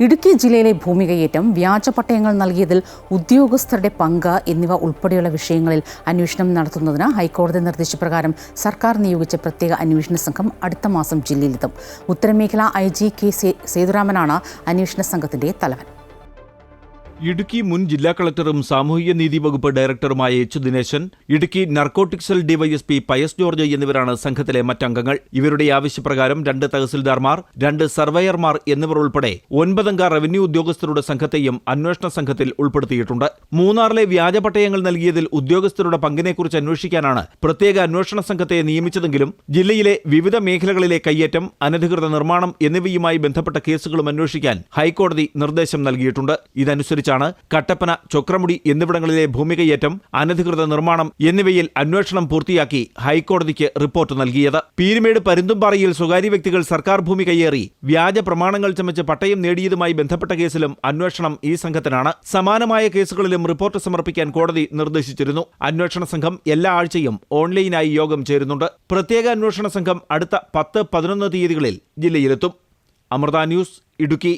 ഇടുക്കി ജില്ലയിലെ ഭൂമി കയ്യേറ്റം വ്യാജ പട്ടയങ്ങൾ നൽകിയതിൽ ഉദ്യോഗസ്ഥരുടെ പങ്ക് എന്നിവ ഉൾപ്പെടെയുള്ള വിഷയങ്ങളിൽ അന്വേഷണം നടത്തുന്നതിന് ഹൈക്കോടതി നിർദ്ദേശപ്രകാരം സർക്കാർ നിയോഗിച്ച പ്രത്യേക അന്വേഷണ സംഘം അടുത്ത മാസം ജില്ലയിലെത്തും. ഉത്തരമേഖല ഐ ജി കെ സേതുരാമനാണ് അന്വേഷണ സംഘത്തിന്റെ തലവൻ. ഇടുക്കി മുൻ ജില്ലാ കളക്ടറും സാമൂഹിക നീതി വകുപ്പ് ഡയറക്ടറുമായ എച്ച് ദിനേശൻ ഇടുക്കി നർക്കോട്ടിക്സൽ ഡിവൈഎസ്പി പയസ് ജോർജ് എന്നിവരാണ് സംഘത്തിലെ മറ്റംഗങ്ങൾ. ഇവരുടെ ആവശ്യപ്രകാരം രണ്ട് തഹസിൽദാർമാർ രണ്ട് സർവേയർമാർ എന്നിവർ ഉൾപ്പെടെ ഒൻപതംഗ റവന്യൂ ഉദ്യോഗസ്ഥരുടെ സംഘത്തെയും അന്വേഷണ സംഘത്തിൽ ഉൾപ്പെടുത്തിയിട്ടുണ്ട്. മൂന്നാറിലെ വ്യാജപട്ടയങ്ങൾ നൽകിയതിൽ ഉദ്യോഗസ്ഥരുടെ പങ്കിനെക്കുറിച്ച് അന്വേഷിക്കാനാണ് പ്രത്യേക അന്വേഷണ സംഘത്തെ നിയമിച്ചതെങ്കിലും ജില്ലയിലെ വിവിധ മേഖലകളിലെ കയ്യേറ്റം അനധികൃത നിർമ്മാണം എന്നിവയുമായി ബന്ധപ്പെട്ട കേസുകളും അന്വേഷിക്കാൻ ഹൈക്കോടതി നിർദ്ദേശം നൽകിയിട്ടുണ്ട്. ഇതനുസരിച്ചാണ് കട്ടപ്പന ചൊക്രമുടി എന്നിവിടങ്ങളിലെ ഭൂമികയേറ്റം അനധികൃത നിർമ്മാണം എന്നിവയിൽ അന്വേഷണം പൂർത്തിയാക്കി ഹൈക്കോടതിക്ക് റിപ്പോർട്ട് നൽകിയത്. പീരുമേട് പരുന്തുംപാറയിൽ സ്വകാര്യ വ്യക്തികൾ സർക്കാർ ഭൂമി കയ്യേറി വ്യാജ പ്രമാണങ്ങൾ ചമച്ച് പട്ടയം നേടിയതുമായി ബന്ധപ്പെട്ട കേസിലും അന്വേഷണം ഈ സംഘത്തിനാണ്. സമാനമായ കേസുകളിലും റിപ്പോർട്ട് സമർപ്പിക്കാൻ കോടതി നിർദ്ദേശിച്ചിരുന്നു. അന്വേഷണ സംഘം എല്ലാ ആഴ്ചയും ഓൺലൈനായി യോഗം ചേരുന്നുണ്ട്. പ്രത്യേക അന്വേഷണ സംഘം അടുത്ത പത്ത് പതിനൊന്ന് തീയതികളിൽ ജില്ലയിലെത്തും. അമൃത ന്യൂസ് ഇടുക്കി.